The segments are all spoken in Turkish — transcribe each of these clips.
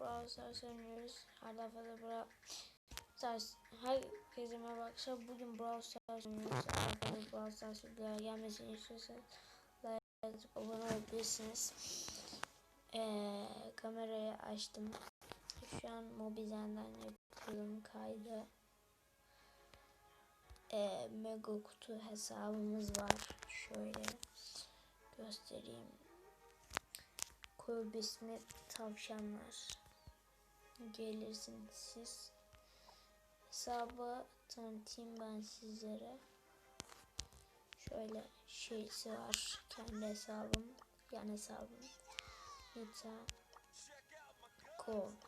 Brawl Stars oynuyoruz. Her defada Brawl Stars. Herkese merhaba arkadaşlar. Bugün Brawl Stars oynuyoruz. Her defada Brawl Stars videolar gelmesini istiyorsanız like atıp abone olabilirsiniz. Ee, kamerayı açtım. Şu an Mobizen'den yapıyorum kaydı. Ee, mega kutu hesabımız var. Şöyle göstereyim. Kulüp ismi tavşanlar. Gelirsiniz siz. Hesabı tanıtayım ben sizlere. Şöyle şeysi var. Kendi hesabım. Yan hesabım. Nita. Colt.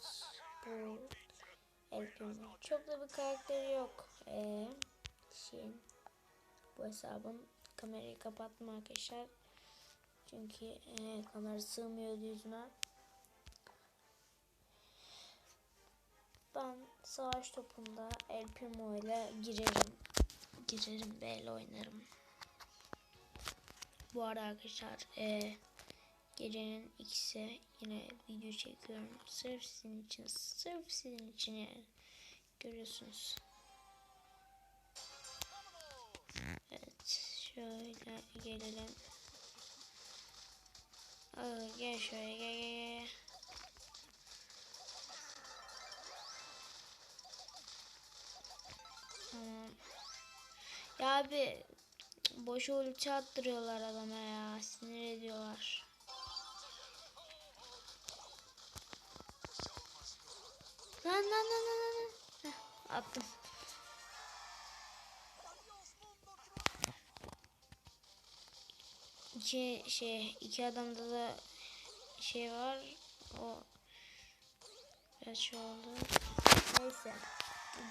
Bu. El. Çok da bir karakteri yok. Ee, şeyin. Bu hesabın kamerayı kapattım arkadaşlar. Çünkü e, kamera sığmıyordu yüzüme. Ben savaş topunda El Primo ile girerim. Girerim ve el oynarım. Bu arada arkadaşlar e, gecenin ikisi yine video çekiyorum. Sırf sizin için. Sırf sizin için yani. Görüyorsunuz. Evet. Şöyle gelelim. Aa, gel şöyle gel gel gel. Ya abi boş ulti attırıyorlar adama ya. Sinir ediyorlar. Lan lan lan lan lan. Heh, attım. İki şey iki adamda da şey var. O biraz şey oldu. Neyse.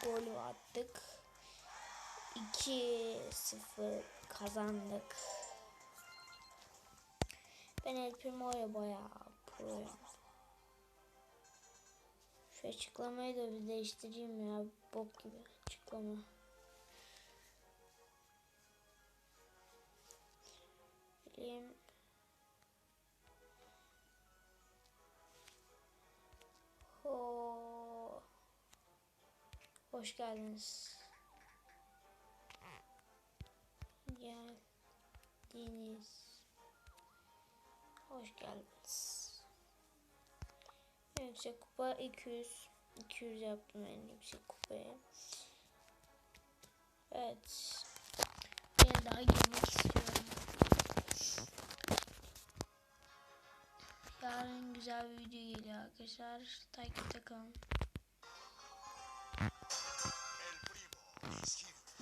Golü attık. 2-0 kazandık. Ben El Primo'ya bayağı proyum. Şu açıklamayı da bir değiştireyim ya. Bok gibi açıklama. Bileyim. Ho. Hoş geldiniz. Geldiniz. Hoş geldiniz. En yüksek kupa 200. 200 yaptım en yüksek kupayı. Evet. Yine daha girmek istiyorum. Yarın güzel bir video geliyor arkadaşlar. Takipte kalın.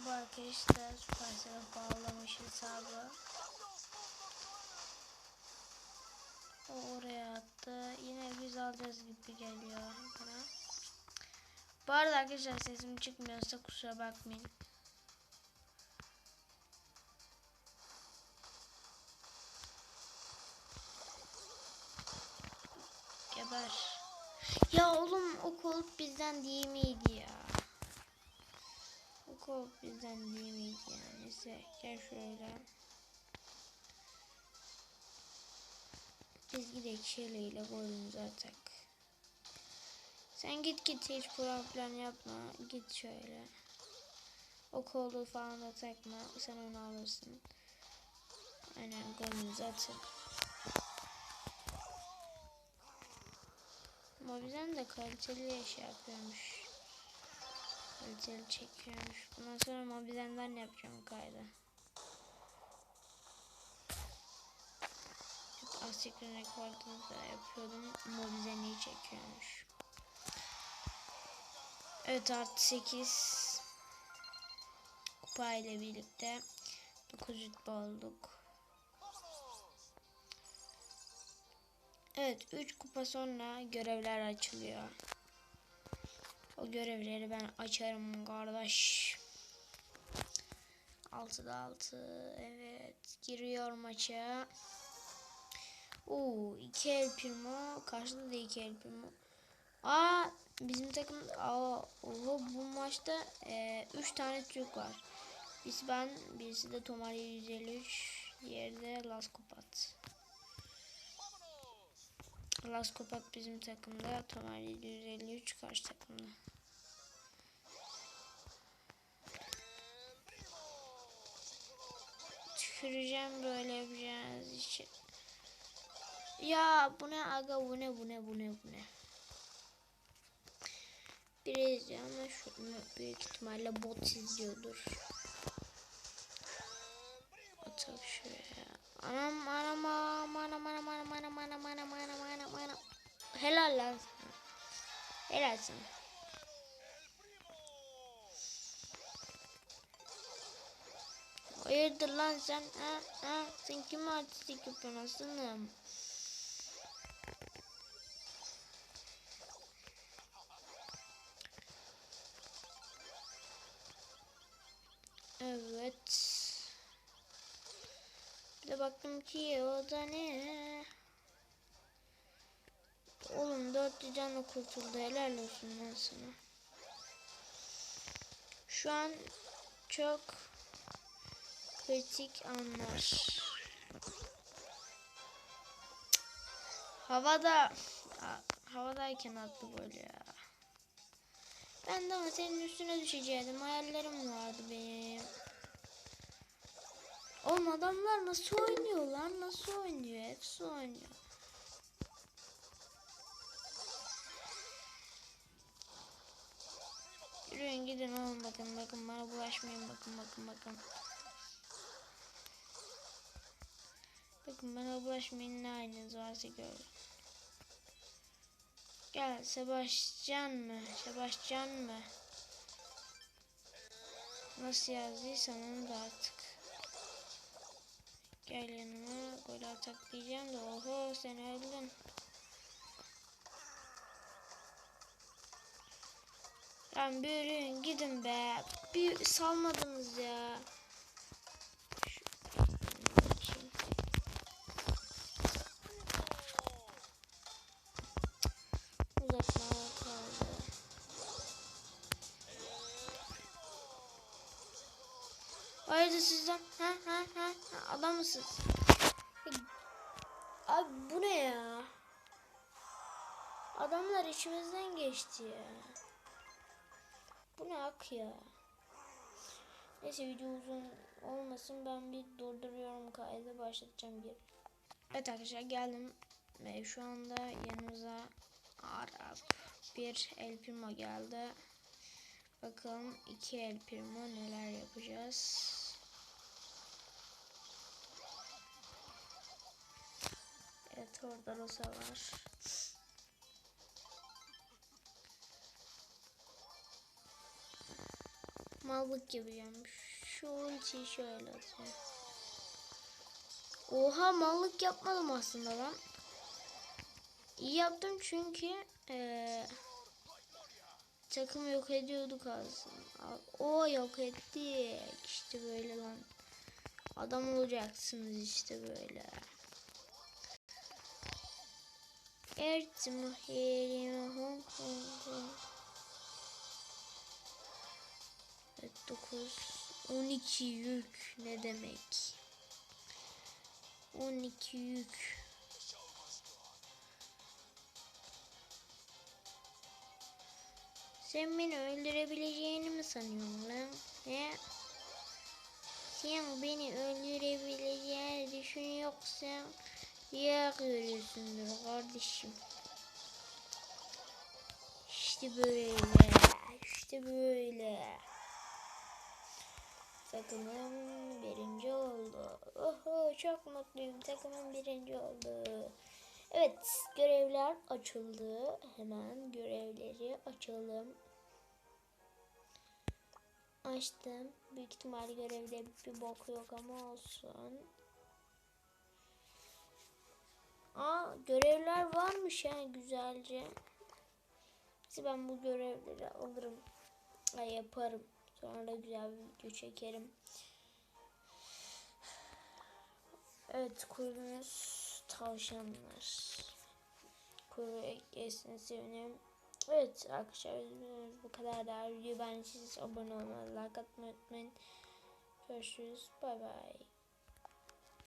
Bu arkadaş da Supercell'e bağlamış hesabı. O oraya attı. Yine biz alacağız gibi geliyor bana. Bu arada arkadaşlar sesim çıkmıyorsa kusura bakmayın. Geber. Ya oğlum o kolup bizden değil miydi ya? O kolup bizden değil miydi yani? Neyse gel şöyle. Biz gidelim Şele ile golümüzü atak. Sen git git hiç problem yapma. Git şöyle. O kolu falan da takma. Sen onu alırsın. Aynen golümüzü atın. Ama bizden de kaliteli şey yapıyormuş. Kaliteli çekiyormuş. Bundan sonra Mobizen'den yapacağım kaydı. Asikrin rekordunu da yapıyordum. Mobizen'i çekiyormuş. Evet artı 8 kupa ile birlikte 9 rütbe olduk. Evet 3 kupa sonra görevler açılıyor. O görevleri ben açarım kardeş. 6'da 6 evet giriyor maça. Oo 2 el primo karşıda da 2 el primo. Aa bizim takım aa oho, bu maçta 3 e, üç tane Türk var. Birisi ben, birisi de Tomari 153, diğeri de Las Kupat. Las Kopak bizim takımda. Tomer 753 karşı takımda. Tüküreceğim böyle yapacağınız için. Ya bu ne aga bu ne bu ne bu ne bu ne. Biraz ama şu büyük ihtimalle bot izliyordur. Anam anam anam anam anam anam anam anam anam anam anam anam. Helal lan sana. Helal sana. Hayırdır lan sen? Ha, ha, sen kime artistik yapıyorsun aslanım? Baktım ki o da ne? Oğlum dört canla kurtuldu. Helal olsun lan sana. Şu an çok kritik anlar. Havada havadayken attı böyle ya. Ben de ama senin üstüne düşecektim. Hayallerim vardı benim. Oğlum adamlar nasıl oynuyorlar? Nasıl oynuyor? Hepsi oynuyor. Yürüyün gidin oğlum bakın bakın bana bulaşmayın bakın bakın bakın. Bakın bana bulaşmayın ne haliniz varsa görün. Gel Sebastian mı? Sebastian mı? Nasıl yazdıysan onu da artık. Gel yanıma gol ataklayacağım da oho sen öldün. Lan buyurun gidin be. Bir salmadınız ya. Ayrıca sizden ha ha Adam mısınız? Abi bu ne ya? Adamlar içimizden geçti ya. Bu ne ak ya? Neyse video uzun olmasın ben bir durduruyorum kaydı başlatacağım bir. Evet arkadaşlar geldim ve şu anda yanımıza Arap bir El Primo geldi. Bakalım iki El Primo neler yapacağız. Evet orada Rosa var. Mallık yapacağım. Şu ultiyi şöyle atacağım. Oha mallık yapmadım aslında lan. İyi yaptım çünkü ee, takım yok ediyorduk aslında. O yok ettik. İşte böyle lan. Adam olacaksınız işte böyle. Ertim herime Hong Kong. Evet 9 12 yük ne demek? 12 yük. Sen beni öldürebileceğini mi sanıyorsun lan? He? Sen beni öldürebileceğini düşünüyorsan ya görüyorsundur kardeşim. İşte böyle. İşte böyle. Takımım birinci oldu. Oho çok mutluyum. Takımım birinci oldu. Evet görevler açıldı. Hemen görevleri açalım. Açtım. Büyük ihtimal görevde bir bok yok ama olsun. Aa görevler varmış yani güzelce. Neyse ben bu görevleri alırım. Ay yaparım. Sonra da güzel bir video çekerim. Evet kuyruğumuz tavşanlar. Kuyruğu eklesin sevinirim. Evet arkadaşlar bu kadar da videoyu beğendiyseniz abone olmayı, like atmayı unutmayın. Görüşürüz. Bay bay.